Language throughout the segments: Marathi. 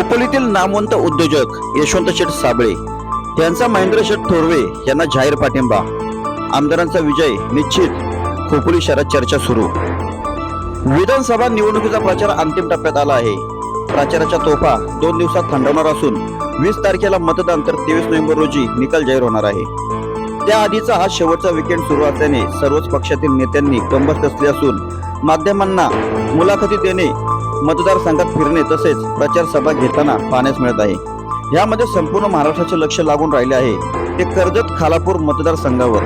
खोपोलीतील नामवंत उद्योजक यशवंत शेठ साबळे यांचा महेंद्र शेठ थोरवे यांना जाहीर पाठिंबा. आमदारांचा विजय निश्चित. खोपोली शहरात चर्चा सुरू. विधानसभा निवडणुकीचा प्रचार अंतिम टप्प्यात आला आहे. प्रचाराच्या तोफा दोन दिवसात थंडवणार असून वीस तारखेला मतदान तर तेवीस नोव्हेंबर रोजी निकाल जाहीर होणार आहे. त्याआधीचा हा शेवटचा विकेंड सुरू असल्याने सर्वच पक्षातील नेत्यांनी कंबर कसली असून माध्यमांना मुलाखती देणे मतदारसंघात फिरणे तसेच प्रचार सभा घेताना पाहण्यास मिळत आहे. यामध्ये संपूर्ण महाराष्ट्राचे लक्ष लागून राहिले आहे. ते कर्जत खालापूर मतदारसंघावर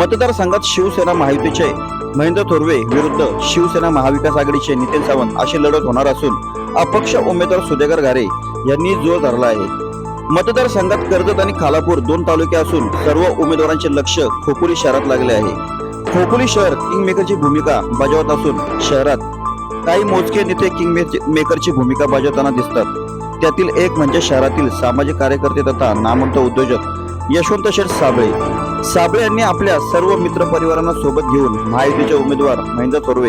मतदारसंघात शिवसेना महायुतीचे महेंद्र थोरवे विरुद्ध शिवसेना महाविकास आघाडीचे नितीन सावंत अशी लढत होणार असून अपक्ष उमेदवार सुधाकर घारे यांनी जोर धरला आहे. मतदारसंघात कर्जत आणि खालापूर दोन तालुके असून सर्व उमेदवारांचे लक्ष खोपोली शहरात लागले आहे. खोपोली शहर किंगमेकरची भूमिका बजावत असून शहरात काही मोजके नेते किंग मेकरची भूमिका बजावताना दिसतात. त्यातील एक म्हणजे शहरातील सामाजिक कार्यकर्ते तथा नामवंत उद्योजक यशवंत शेठ साबळे. साबळे यांनी आपल्या सर्व मित्र परिवारांना सोबत घेऊन महायुतीचे उमेदवार महेंद्र थोरवे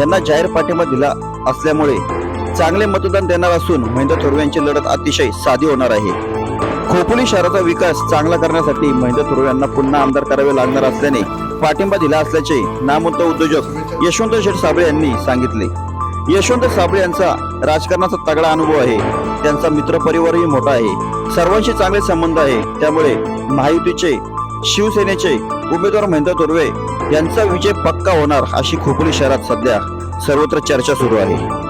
यांना जाहीर पाठिंबा दिला असल्यामुळे चांगले मतदान देणार असून महेंद्र थोरवे यांची लढत अतिशय साधी होणार आहे. खोपोली शहराचा विकास चांगला करण्यासाठी महेंद्र थोरवे यांना पुन्हा आमदार करावे लागणार असल्याने पाठिंबा दिला असल्याचे नामवंत उद्योजक यशवंत शेठ साबळे यांनी सांगितले. यशवंत साबळे यांचा राजकारणाचा तगडा अनुभव आहे. त्यांचा मित्रपरिवारही मोठा आहे. सर्वांशी चांगले संबंध आहे. त्यामुळे महायुतीचे शिवसेनेचे उमेदवार महेंद्र थोरवे यांचा विजय पक्का होणार अशी खोपोली शहरात सध्या सर्वत्र चर्चा सुरू आहे.